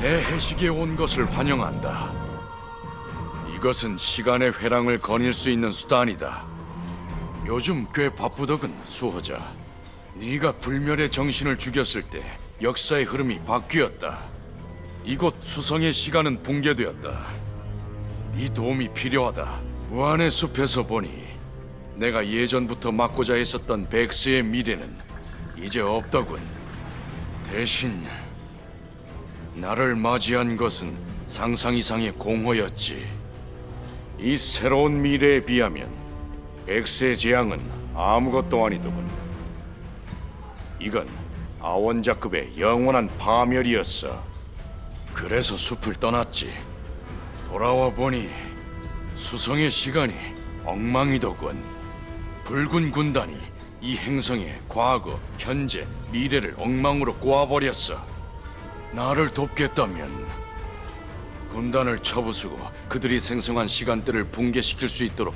내 해식에 온 것을 환영한다. 이것은 시간의 회랑을 거닐 수 있는 수단이다. 요즘 꽤 바쁘더군 수호자. 네가 불멸의 정신을 죽였을 때 역사의 흐름이 바뀌었다. 이곳 수성의 시간은 붕괴되었다. 네 도움이 필요하다. 무한의 숲에서 보니 내가 예전부터 막고자 했었던 백스의 미래는 이제 없더군. 대신 나를 맞이한 것은 상상 이상의 공허였지. 이 새로운 미래에 비하면 백스의 재앙은 아무것도 아니더군. 이건 아원자급의 영원한 파멸이었어. 그래서 숲을 떠났지. 돌아와 보니 수성의 시간이 엉망이더군. 붉은 군단이 이 행성의 과거, 현재, 미래를 엉망으로 꼬아버렸어. 나를 돕겠다면 군단을 쳐부수고 그들이 생성한 시간대를 붕괴시킬 수 있도록